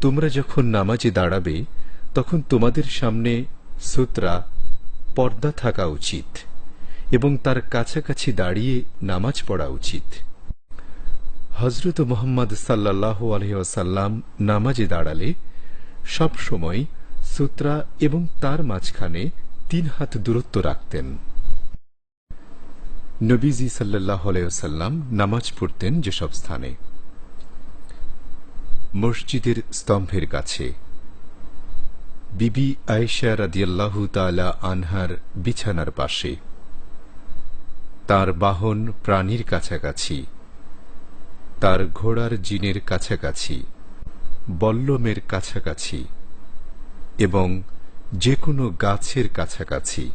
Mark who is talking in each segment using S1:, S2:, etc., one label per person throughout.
S1: তোমরা যখন নামাজে দাঁড়াবে, তখন তোমাদের সামনে সুতরা, পর্দা থাকা উচিত এবং তার কাছাকাছি দাঁড়িয়ে নামাজ পড়া উচিত। হজরত মোহাম্মদ সাল্লাহ আলহিসাল্লাম নামাজে দাঁড়ালে সব সময় সুত্রা এবং তার মাঝখানে তিন হাত দূরত্ব রাখতেন। নবীজি সাল্লাহ আলাইসাল্লাম নামাজ পড়তেন যেসব স্থানে। মসজিদের স্তম্ভের কাছে। বিবি আয়েশা রাদিয়াল্লাহু তালা আনহার বিছানার পাশে। তার বাহন প্রাণীর কাছাকাছি। তার ঘোড়ার জিনের কাছাকাছি। বল্লমের কাছাকাছি। এবং যে কোনো গাছের কাছাকাছি।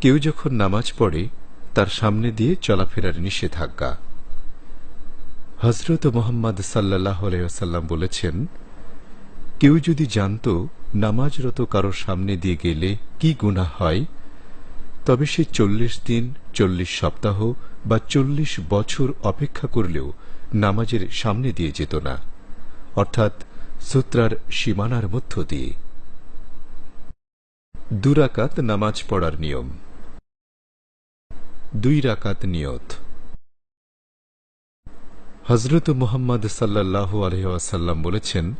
S1: কেউ যখন নামাজ পড়ে, তার সামনে দিয়ে চলাফেরার নিষেধাজ্ঞা। হজরত মোহাম্মদ সাল্লাহ আলাইসাল্লাম বলেছেন, কেউ যদি জানত নামাজরত কারোর সামনে দিয়ে গেলে কি গুণা হয়, তবে সে চল্লিশ দিন, চল্লিশ সপ্তাহ বা চল্লিশ বছর অপেক্ষা করলেও নামাজের সামনে দিয়ে যেত না, অর্থাৎ সূত্রার সীমানার মধ্য দিয়ে। দুরাকাত নামাজ পড়ার নিয়ম। দুই রাকাত নিয়ত। হজরত মোহাম্মদ সাল্লাহ আলহাসাল্লাম বলেছেন,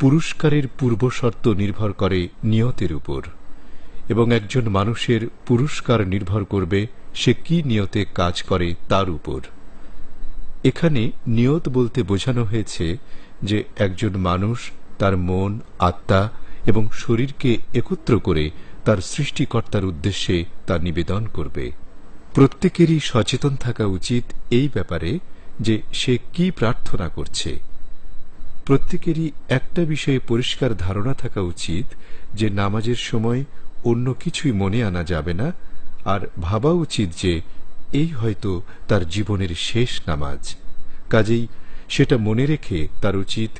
S1: পুরস্কারের পূর্বশর্ত নির্ভর করে নিয়তের উপর, এবং একজন মানুষের পুরস্কার নির্ভর করবে সে কি নিয়তে কাজ করে তার উপর। এখানে নিয়ত বলতে বোঝানো হয়েছে যে একজন মানুষ তার মন, আত্মা এবং শরীরকে একত্র করে তার সৃষ্টিকর্তার উদ্দেশ্যে তা নিবেদন করবে। প্রত্যেকেরই সচেতন থাকা উচিত এই ব্যাপারে যে সে কি প্রার্থনা করছে। প্রত্যেকেরই একটা বিষয়ে পরিষ্কার ধারণা থাকা উচিত যে নামাজের সময় অন্য কিছুই মনে আনা যাবে না আর ভাবা উচিত যে এই হয়তো তার জীবনের শেষ নামাজ। কাজেই সেটা মনে রেখে তার উচিত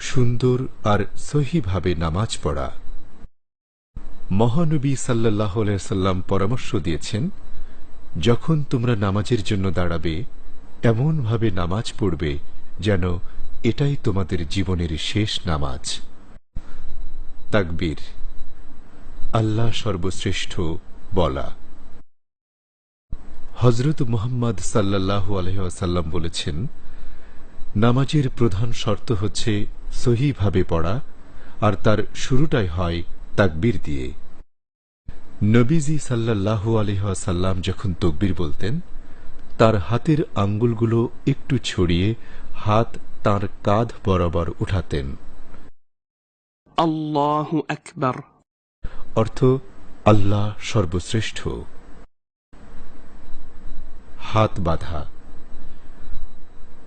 S1: সুন্দর আর সহিভাবে নামাজ পড়া। মহানবী সাল্লাহ সাল্লাম পরামর্শ দিয়েছেন, যখন তোমরা নামাজের জন্য দাঁড়াবে এমনভাবে নামাজ পড়বে যেন এটাই তোমাদের জীবনের শেষ নামাজ। তাকবীর। আল্লাহ সর্বশ্রেষ্ঠ বলা। হজরত মুহাম্মদ সাল্লাহ আলহাসাল্লাম বলেছেন, নামাজের প্রধান শর্ত হচ্ছে সহিভাবে পড়া, আর তার শুরুটাই হয় তাকবীর দিয়ে। নবীজি সাল্লাহ আলহাসাল্লাম যখন তকবীর বলতেন তার হাতের আঙ্গুলগুলো একটু ছড়িয়ে হাত তার কাঁধ বরাবর উঠাতেন। অর্থ আল্লাহ সর্বশ্রেষ্ঠ। হাত বাঁধা।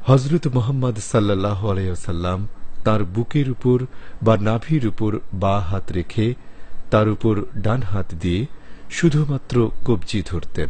S1: হজরত মোহাম্মদ সাল্লাহ আলাইসাল্লাম তার বুকের উপর বা নাভির উপর বা হাত রেখে তার উপর ডান হাত দিয়ে শুধুমাত্র কবজি ধরতেন।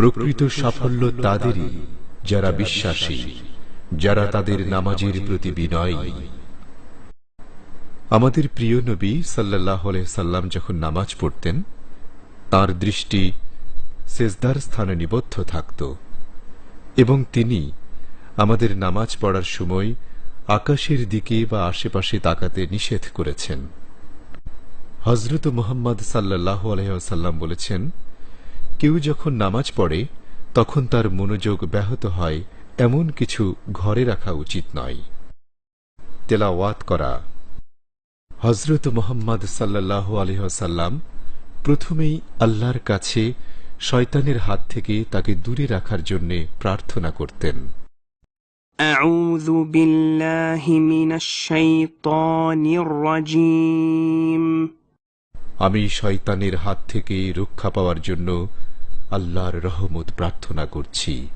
S1: প্রকৃত সাফল্য তাদেরই, যারা বিশ্বাসী, যারা তাদের নামাজের প্রতি বিনয়ী। আমাদের প্রিয় নবী সাল্লাহ সাল্লাম যখন নামাজ পড়তেন, তার দৃষ্টি সেজদার স্থানে নিবদ্ধ থাকত এবং তিনি আমাদের নামাজ পড়ার সময় আকাশের দিকে বা আশেপাশে তাকাতে নিষেধ করেছেন। হজরত মোহাম্মদ সাল্লাহ আলহাম বলেছেন কেউ যখন নামাজ পড়ে তখন তার মনোযোগ ব্যাহত হয় এমন কিছু ঘরে রাখা উচিত নয় তেলাওয়াত করা হজরত মোহাম্মদ সাল্লাহ আলহাসাল্লাম প্রথমেই আল্লাহর কাছে শয়তানের হাত থেকে তাকে দূরে রাখার জন্য প্রার্থনা করতেন
S2: أعوذ بالله من الشيطان الرجيم
S1: আমি শয়তানের হাত থেকে রক্ষা পাওয়ার জন্য আল্লাহর রহমত প্রার্থনা করছি।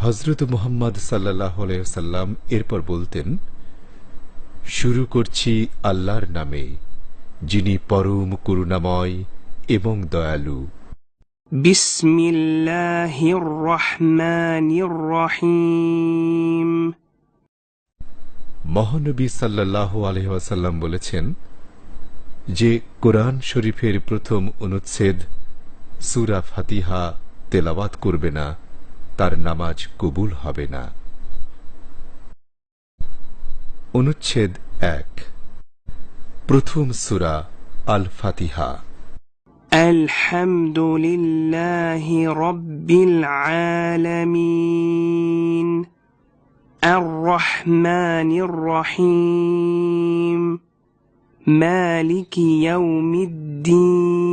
S1: হজরত মোহাম্মদ সাল্লাহ সাল্লাম এরপর বলতেন শুরু করছি আল্লাহর নামে যিনি পরম করুণাময় এবং দয়ালু।
S2: রহিম।
S1: মহানবী সাল্লাহ আলহাসাল্লাম বলেছেন যে কোরআন শরীফের প্রথম অনুচ্ছেদ সুরা ফাতিহা তেলাওয়াত করবে না তার নামাজ কবুল হবে না অনুচ্ছেদ এক প্রথম সুরা আল ফাতিহা
S2: الحمد لله رب العالمين الرحمن الرحيم مالك يوم الدين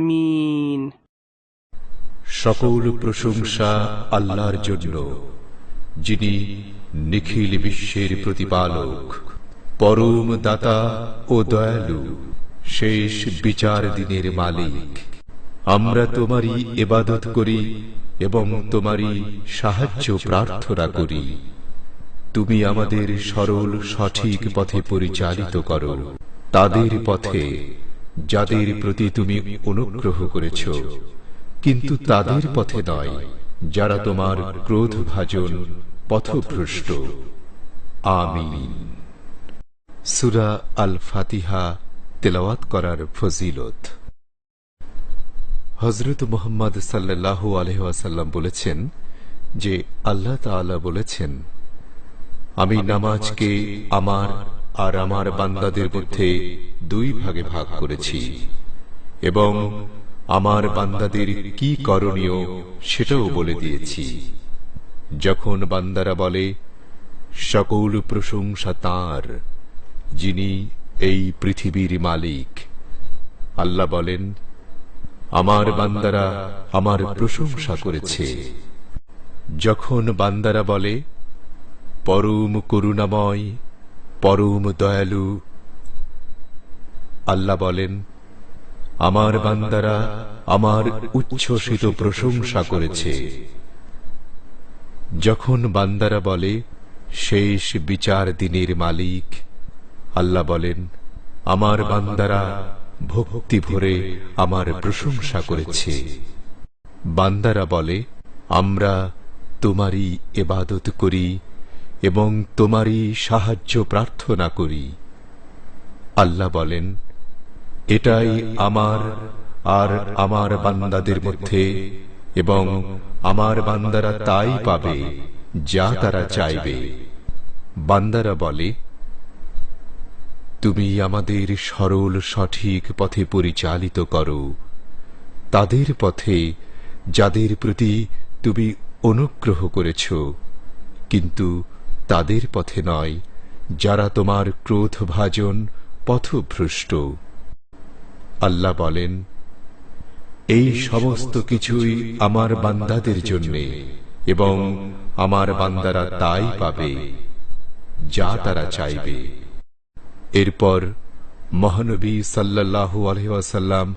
S2: আলামিন
S1: সকল প্রশংসা আল্লাহর জন্য, যিনি নিখিল বিশ্বের প্রতিপালক, পরম দাতা ও দয়ালু, শেষ বিচার দিনের মালিক। আমরা তোমারই এবাদত করি এবং তোমারই সাহায্য প্রার্থনা করি। তুমি আমাদের সরল সঠিক পথে পরিচালিত করো। তাদের পথে যাদের প্রতি তুমি অনুগ্রহ করেছ। কিন্তু তাদের পথে নয়, যারা তোমার ক্রোধ ভাজন পথভ্রষ্ট। আমিন। সুরা আল ফাতিহা তেলাওয়াত করার ফজিলত। হজরত মোহাম্মদ সাল্লাহ আলহাসাল্লাম বলেছেন যে, আল্লাহ তাআলা বলেছেন, আমি নামাজকে আমার আর আমার বান্দাদের মধ্যে দুই ভাগে ভাগ করেছি। এবং আমার বান্দাদের কি করণীয় সেটাও বলে দিয়েছি। যখন বান্দারা বলে, সকল প্রশংসা তাঁর, যিনি এই পৃথিবীর মালিক। আল্লাহ বলেন, আমার বান্দারা আমার প্রশংসা করেছে। যখন বান্দারা বলে, পরম করুণাময় পরম দয়ালু। আল্লাহ বলেন আমার বান্দারা আমার উচ্ছ্বসিত প্রশংসা করেছে। যখন বান্দারা বলে শেষ বিচার দিনের মালিক আল্লাহ বলেন আমার বান্দারা ভক্তি ভরে আমার প্রশংসা করেছে। বান্দারা বলে আমরা তোমারই এবাদত করি এবং তোমারই সাহায্য প্রার্থনা করি। আল্লাহ বলেন, এটাই আমার আর আমার বান্দাদের মধ্যে এবং আমার বান্দারা তাই পাবে যা তারা চাইবে। বান্দারা বলে, তুমি আমাদের সরল সঠিক পথে পরিচালিত করো। তাদের পথে যাদের প্রতি তুমি অনুগ্রহ করেছ, কিন্তু তাদের পথে নয়, যারা তোমার ক্রোধভাজন পথভ্রষ্ট। আল্লাহ বলেন, এই সমস্ত কিছুই আমার বান্দাদের জন্যে এবং আমার বান্দারা তাই পাবে, যা তারা চাইবে। এরপর মহানবী সাল্লাল্লাহু আলহাসাল্লাম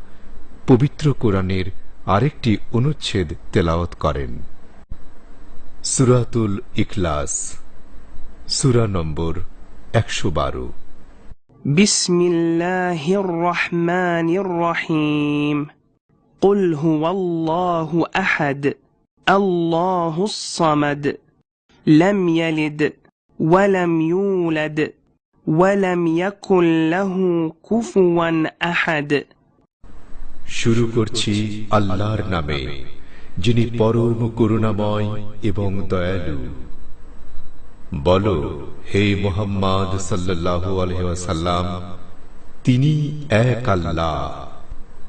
S1: পবিত্র কোরআনের আরেকটি অনুচ্ছেদ তেলাওয়াত করেন। সুরাতুল ইখলাস। সুরা নম্বর একশো বারো
S2: بسم الله الرحمن الرحيم قل هو الله احد الله الصمد لم يلد ولم يولد ولم يكن له كفوا احد
S1: শুরু করছি আল্লাহর নামে যিনি পরম করুণাময় এবং দয়ালু বলো, হে মোহাম্মদ সাল্লাল্লাহু আলাইহি তিনি এক আল্লাহ।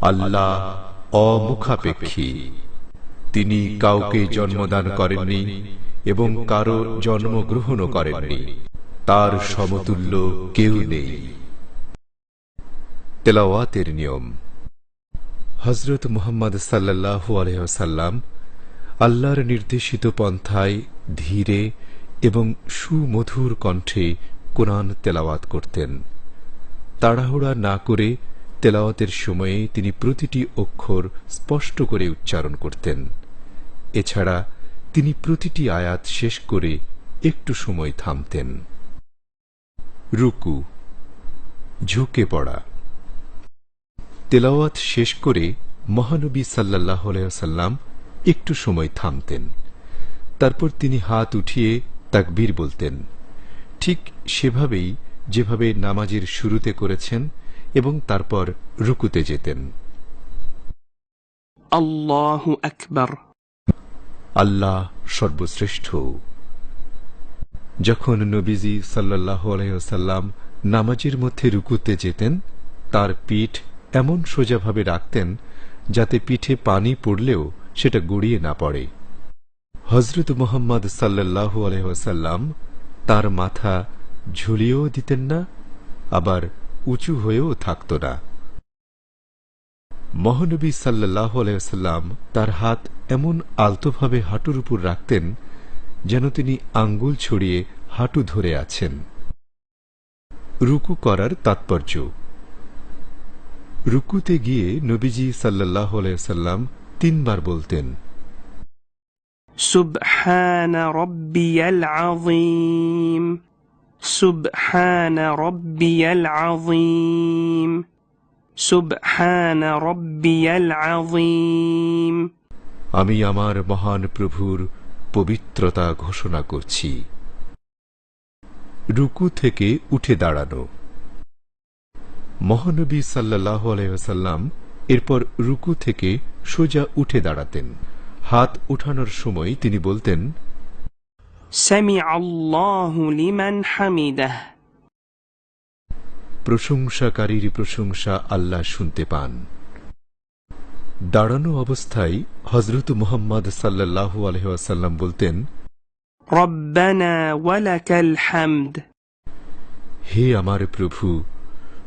S1: আল্লাহ অমুখাপেক্ষী। তিনি কাউকে জন্মদান করেননি এবং কারও জন্মগ্রহণও করেননি। তার সমতুল্য কেউ নেই। তেলাওয়াতের নিয়ম। হজরত মুহাম্মদ সাল্লাল্লাহু আলহ্লাম আল্লাহর নির্দেশিত পন্থায় ধীরে এবং সুমধুর কণ্ঠে কোরআন তেলাওয়াত করতেন। তাড়াহুড়া না করে তেলাওয়াতের সময়ে তিনি প্রতিটি অক্ষর স্পষ্ট করে উচ্চারণ করতেন। এছাড়া তিনি প্রতিটি আয়াত শেষ করে একটু সময় থামতেন। রুকু, ঝুঁকে পড়া। তেলাওয়াত শেষ করে মহানবী সাল্লাহ সাল্লাম একটু সময় থামতেন। তারপর তিনি হাত উঠিয়ে তাকবীর বলতেন। ঠিক সেভাবেই যেভাবে নামাজের শুরুতে করেছেন এবং তারপর রুকুতে যেতেন।
S2: আল্লাহ
S1: আল্লাহ সর্বশ্রেষ্ঠ। যখন নবীজি সাল্লাহ আলহ্লাম নামাজের মধ্যে রুকুতে যেতেন তার পিঠ এমন সোজাভাবে রাখতেন যাতে পিঠে পানি পড়লেও সেটা গড়িয়ে না পড়ে। হজরত মোহাম্মদ সাল্লাহ আলহ্লাম তার মাথা ঝুলিয়েও দিতেন না, আবার উঁচু হয়েও থাকত না। মহানবী সাল্লাহ আলাইসাল্লাম তার হাত এমন আলতোভাবে হাঁটুর উপর রাখতেন যেন তিনি আঙ্গুল ছড়িয়ে হাঁটু ধরে আছেন। রুকু করার তাৎপর্য। রুকুতে গিয়ে নবীজি সাল্লাহ আলাইসাল্লাম তিনবার বলতেন
S2: سبحان ربي العظيم سبحان ربي العظيم سبحان ربي العظيم
S1: আমি আমার মহান প্রভুর পবিত্রতা ঘোষণা করছি রুকু থেকে উঠে দাঁড়ানো মহানবী সাল্লাহ আলাইসাল্লাম এরপর রুকু থেকে সোজা উঠে দাঁড়াতেন হাত উঠানোর সময় তিনি বলতেন প্রশংসাকারীর প্রশংসা আল্লাহ শুনতে পান। দাঁড়ানো অবস্থায় হজরত মুহম্মদ সাল্লাহ আলহাসাল্লাম বলতেন হে আমার প্রভু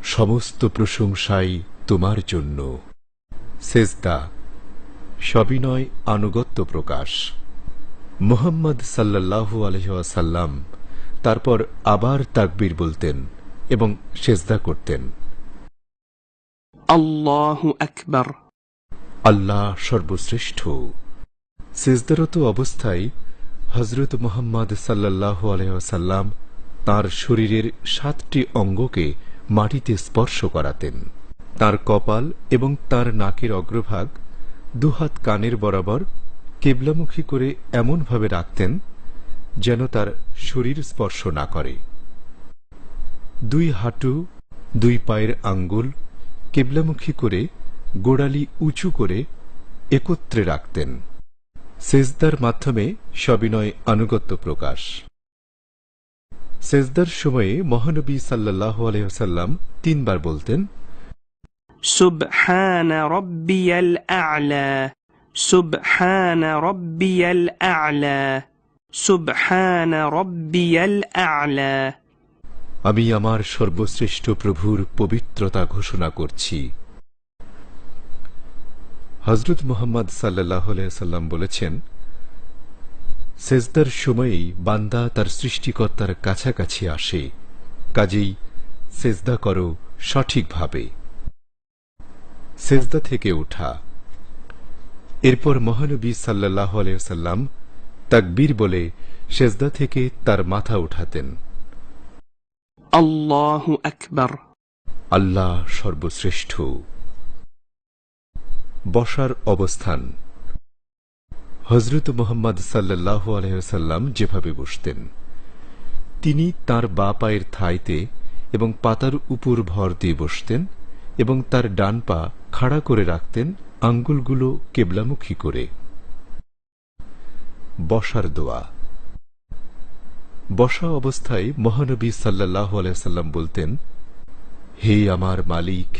S1: সমস্ত প্রশংসাই তোমার জন্য। সেজদা। সবিনয় আনুগত্য প্রকাশ। মোহাম্মদ সাল্লাহু আলহাসাল্লাম তারপর আবার তাকবির বলতেন এবং সেজদা করতেন। আল্লাহ সর্বশ্রেষ্ঠ। সেজদারত অবস্থায় হজরত মোহাম্মদ সাল্লাহ আলহাসাল্লাম তার শরীরের সাতটি অঙ্গকে মাটিতে স্পর্শ করাতেন। তার কপাল এবং তার নাকের অগ্রভাগ দুহাত কানের বরাবর কেবলামুখী করে এমনভাবে রাখতেন যেন তার শরীর স্পর্শ না করে। দুই হাঁটু, দুই পায়ের আঙ্গুল কেবলামুখী করে গোড়ালি উঁচু করে একত্রে রাখতেন। সেজদার মাধ্যমে সবিনয় আনুগত্য প্রকাশ। সেজদার সময়ে মহানবী সাল্লাহ আলহ্লাম তিনবার বলতেন
S2: سبحان ربي الأعلى سبحان ربي الأعلى سبحان ربي الأعلى
S1: আমি আমার সর্বশ্রেষ্ঠ প্রভুর পবিত্রতা ঘোষণা করছি হজরত মোহাম্মদ সাল্লাহ সাল্লাম বলেছেন সেজদার সময়েই বান্দা তার সৃষ্টিকর্তার কাছাকাছি আসে কাজেই সেজদা করো সঠিকভাবে সেজদা থেকে উঠা। এরপর মহানবী সাল্লাহ আলাইসাল্লাম তাকবীর বলে সেজদা থেকে তার মাথা উঠাতেন। আল্লাহ সর্বশ্রেষ্ঠ। বসার অবস্থান। হজরত মোহাম্মদ সাল্লাহ আলহ্লাম যেভাবে বসতেন তিনি তার বা পায়ের থাইতে এবং পাতার উপর ভর দিয়ে বসতেন এবং তার ডান পা খাড়া করে রাখতেন আঙ্গুলগুলো কেবলামুখী করে। বসার দোয়া। বসা অবস্থায় মহানবী সাল্লাহ আলাইসাল্লাম বলতেন, হে আমার মালিক,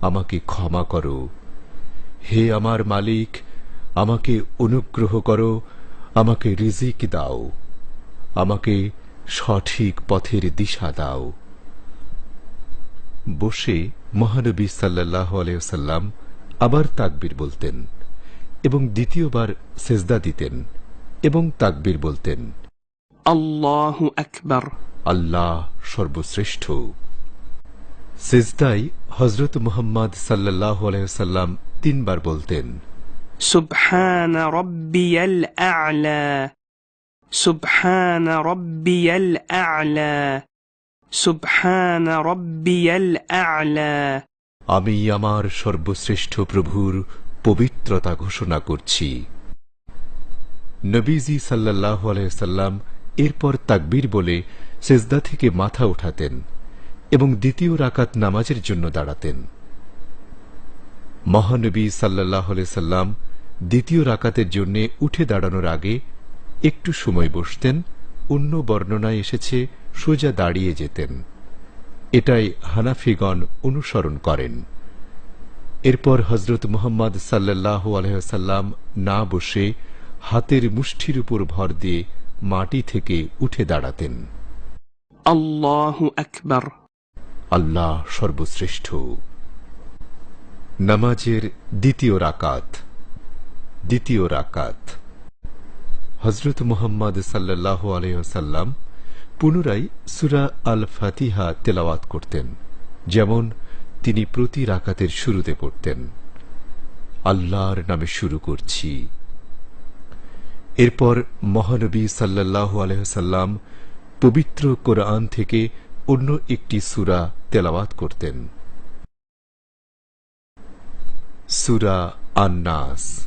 S1: আমাকে ক্ষমা করো। হে আমার মালিক, আমাকে অনুগ্রহ করো, আমাকে রিজিক দাও, আমাকে সঠিক পথের দিশা দাও। বসে মহানবী সাল্লাহ আলাইসাল্লাম আবার তাকবীর বলতেন এবং দ্বিতীয়বার সেজদা দিতেন এবং তাকবির বলতেন
S2: আল্লাহ
S1: আল্লাহ সর্বশ্রেষ্ঠ। সেজদাই হজরত মোহাম্মদ সাল্লাহ আলাইসাল্লাম তিনবার বলতেন
S2: সুবহান আ'লা। আ'লা।
S1: আমি আমার সর্বশ্রেষ্ঠ প্রভুর পবিত্রতা ঘোষণা করছি। নবীজি সাল্লাহ আলাইসাল্লাম এরপর তাকবীর বলে সেজদা থেকে মাথা উঠাতেন এবং দ্বিতীয় রাকাত নামাজের জন্য দাঁড়াতেন। মহানবী সাল্লাহ সাল্লাম দ্বিতীয় রাকাতের জন্য উঠে দাঁড়ানোর আগে একটু সময় বসতেন, অন্য বর্ণনায় এসেছে সোজা দাঁড়িয়ে যেতেন। এটাই হানাফিগণ অনুসরণ করেন। এরপর হজরত মোহাম্মদ সাল্লাহ আলহ্লাম না বসে হাতের মুষ্ঠির উপর ভর দিয়ে মাটি থেকে উঠে দাঁড়াতেন।
S2: আল্লাহ
S1: আল্লাহ সর্বশ্রেষ্ঠ। নামাজের দ্বিতীয় রাকাত। দ্বিতীয় রাকাত। হজরত মোহাম্মদ সাল্লাহ আলহ্লাম পুনরায় সুরা আল ফাতিহা তেলাওয়াত করতেন, যেমন তিনি প্রতি রাকাতের শুরুতে পড়তেন। আল্লাহর নামে শুরু করছি। এরপর মহানবী সাল্লাহ আলহ্লাম পবিত্র কোরআন থেকে অন্য একটি সুরা তেলাওয়াত করতেন। সুরা আন্নাস।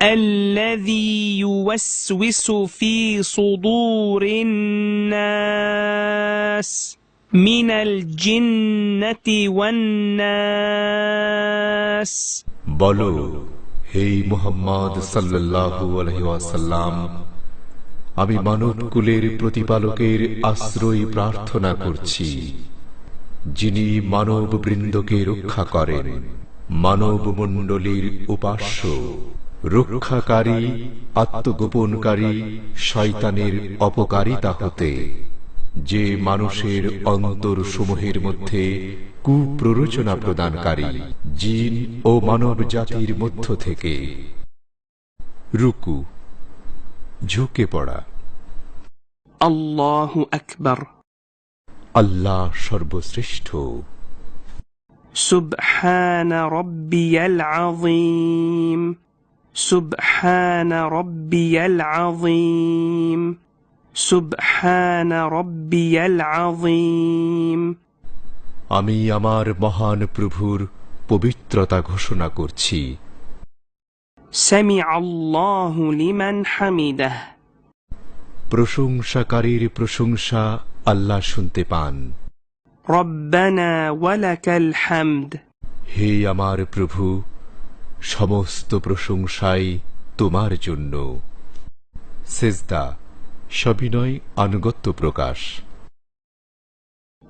S2: الذي يوسوس في صدور الناس من الجنة والناس
S1: বলো হে মুহাম্মদ সাল্লাল্লাহু আলাইহি ওয়াসাল্লাম আমি মানব কুলের প্রতিপালকের আশ্রয় প্রার্থনা করছি যিনি মানব বৃন্দকে রক্ষা করেন মানব মণ্ডলীর উপাস্য রক্ষাকারী আত্মগোপনকারী শয়তানের অপকারিতা হতে। যে মানুষের অন্তর সমূহের মধ্যে কুপ্ররোচনা প্রদানকারী জিন ও মানব জাতির মধ্য থেকে। রুকু ঝুঁকে পড়া।
S2: আল্লাহ একবার
S1: আল্লাহ সর্বশ্রেষ্ঠ।
S2: সুবহান রব্বিয়াল আযীম। سبحان ربي العظيم سبحان ربي العظيم
S1: আমি আমার মহান প্রভুর পবিত্রতা ঘোষণা করছি
S2: سمع الله لمن حمده
S1: প্রশংসাকারীর প্রশংসা আল্লাহ শুনতে পান
S2: ربنا ولك الحمد
S1: হে আমার প্রভু সমস্ত প্রশংসাই তোমার জন্য। সেজদা সবিনয় আনুগত্য প্রকাশ।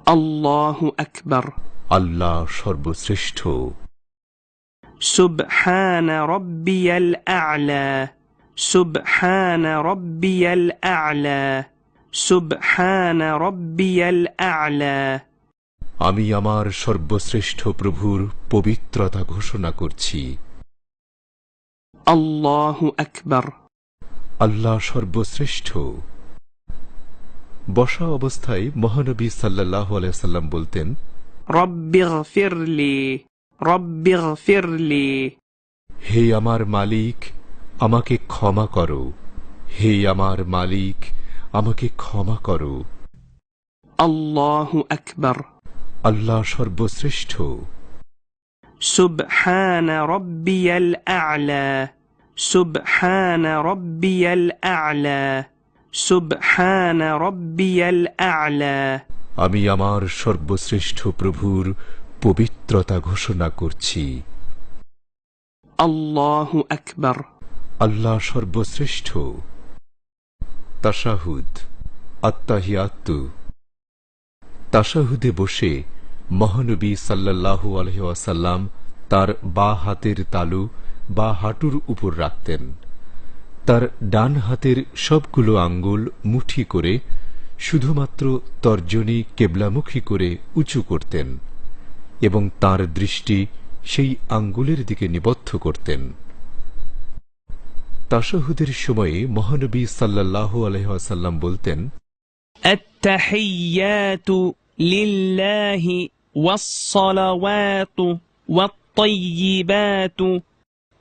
S2: আল্লাহ আকবর।
S1: আল্লাহ সর্বশ্রেষ্ঠ।
S2: সুবহান রব্বিয়াল আ'লা। সুবহান রব্বিয়াল আ'লা। সুবহান রব্বিয়াল আ'লা।
S1: আমি আমার সর্বশ্রেষ্ঠ প্রভুর পবিত্রতা ঘোষণা করছি।
S2: আল্লাহ একবার
S1: আল্লাহ সর্বশ্রেষ্ঠ। বসা অবস্থায় মহানবী সাল্লাহ আলাইসাল্লাম বলতেন হে আমার মালিক আমাকে ক্ষমা করো। হে আমার মালিক আমাকে ক্ষমা করো।
S2: আল্লাহু একবার
S1: আল্লাহ সর্বশ্রেষ্ঠ।
S2: সুবহান রব্বিয়াল আ'লা। سبحان ربي الأعلى سبحان ربي الأعلى
S1: আমি আমার সর্বশ্রেষ্ঠ প্রভুর পবিত্রতা ঘোষণা করছি
S2: الله أكبر
S1: আল্লাহ সর্বশ্রেষ্ঠ তাশাহুদ আত্মাহিয়াত্তু তাশাহুদে বসে মহানবী সাল্লাল্লাহু আলহি ওয়াসাল্লাম তার বা হাতের তালু বা হাঁটুর উপর রাখতেন তার ডান হাতের সবগুলো আঙ্গুল মুঠি করে শুধুমাত্র তর্জনী কেবলামুখী করে উঁচু করতেন এবং তার দৃষ্টি সেই আঙ্গুলের দিকে নিবদ্ধ করতেন তাশাহুদের সময়ে মহানবী সাল্লাল্লাহু আলহাসাল্লাম বলতেন
S2: التحيات لله والصلوات والطيبات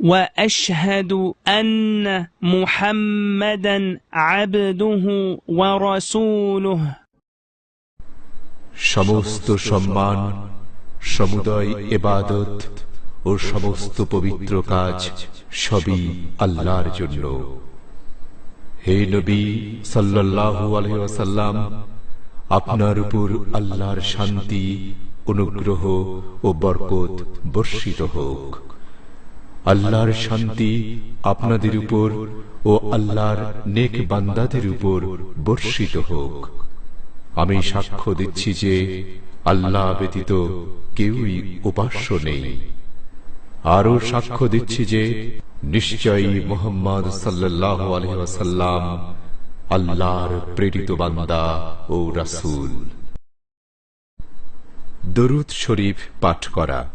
S2: وأشهد أن محمدا عبده ورسوله
S1: সমস্ত সম্মান সমুদয় এবাদত ও সমস্ত পবিত্র কাজ সবই আল্লাহর জন্য হে নবী সাল্লাল্লাহু আলাইহি ওয়াসাল্লাম আপনার উপর আল্লাহর শান্তি অনুগ্রহ ও বরকত বর্ষিত হোক আল্লাহর শান্তি আপনাদের উপর ও আল্লাহর নেক বান্দাদের উপর বর্ষিত হোক। আমি সাক্ষ্য দিচ্ছি যে আল্লাহ ব্যতীত কেউই উপাস্য নেই। আরও সাক্ষ্য দিচ্ছি যে নিশ্চয়ই মোহাম্মদ সাল্লাহ আলহাসাল্লাম আল্লাহর প্রেরিত বান্দা ও রাসূল। দরুদ শরীফ পাঠ করা।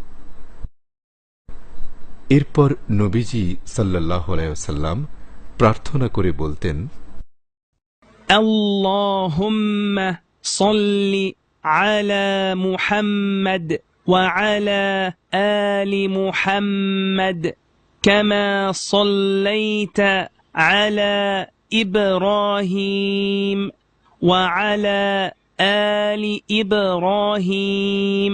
S1: এরপর নবীজি সাল্লাহ আলাইসাল্লাম প্রার্থনা করে বলতেন
S2: اللهم صل على محمد وعلى آل محمد كما صليت على إبراهيم وعلى آل إبراهيم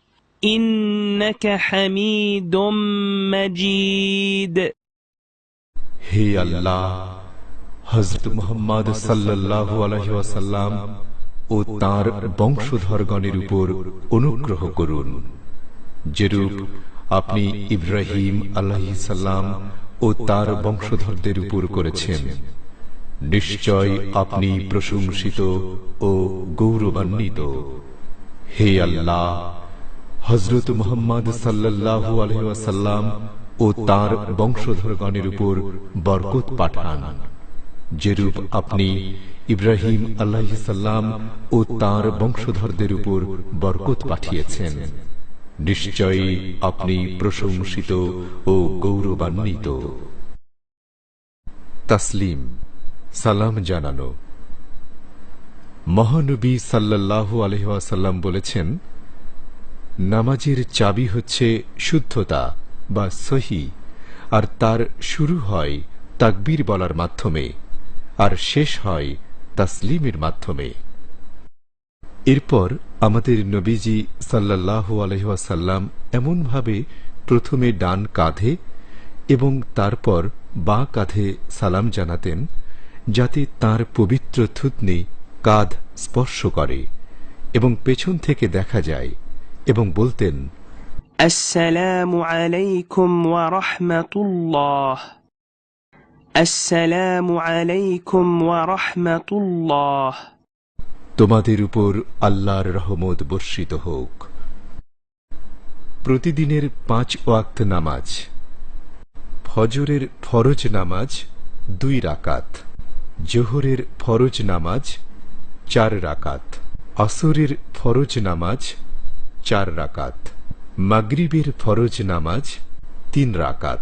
S2: إنك حميد مجيد
S1: হে আল্লাহ হজরত মুহাম্মদ সাল্লাল্লাহু আলাইহি ওয়াসাল্লাম ও তার বংশধরগণের উপর অনুগ্রহ করুন যেরূপ আপনি ইব্রাহিম আলাইহিস সালাম ও তার বংশধরদের উপর করেছেন নিশ্চয় আপনি প্রশংসিত ও গৌরবান্বিত হে আল্লাহ হজরত মোহাম্মদ সাল্লাল্লাহু আলাইহি ও তার বংশধরগণের উপর বরকত পাঠান, যেরূপ আপনি ইব্রাহিম আল্লাহিসাল্লাম ও তার বংশধরদের উপর বরকত পাঠিয়েছেন। নিশ্চয়ই আপনি প্রশংসিত ও গৌরবান্বিত। তাসলিম, সালাম জানানো। মহানবী সাল্লাল্লাহু আলহাসাল্লাম বলেছেন নামাজের চাবি হচ্ছে শুদ্ধতা বা সহি, আর তার শুরু হয় তাকবীর বলার মাধ্যমে, আর শেষ হয় তাসলিমের মাধ্যমে। এরপর আমাদের নবীজি সাল্লাল্লাহু আলহাসাল্লাম এমনভাবে প্রথমে ডান কাঁধে এবং তারপর বাঁ কাঁধে সালাম জানাতেন, যাতে তার পবিত্র থুতনি কাঁধ স্পর্শ করে এবং পেছন থেকে দেখা যায়। এবং বলতেন তোমাদের উপর আল্লাহর রহমত বর্ষিত হোক। প্রতিদিনের পাঁচ ওয়াক্ত নামাজ। ফজরের ফরজ নামাজ দুই রাকাত। জোহরের ফরজ নামাজ চার রাকাত। আসরের ফরজ নামাজ চার রাকাত। মাগরিবের ফরজ নামাজ তিন রাকাত।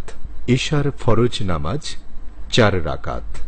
S1: এশার ফরজ নামাজ চার রাকাত।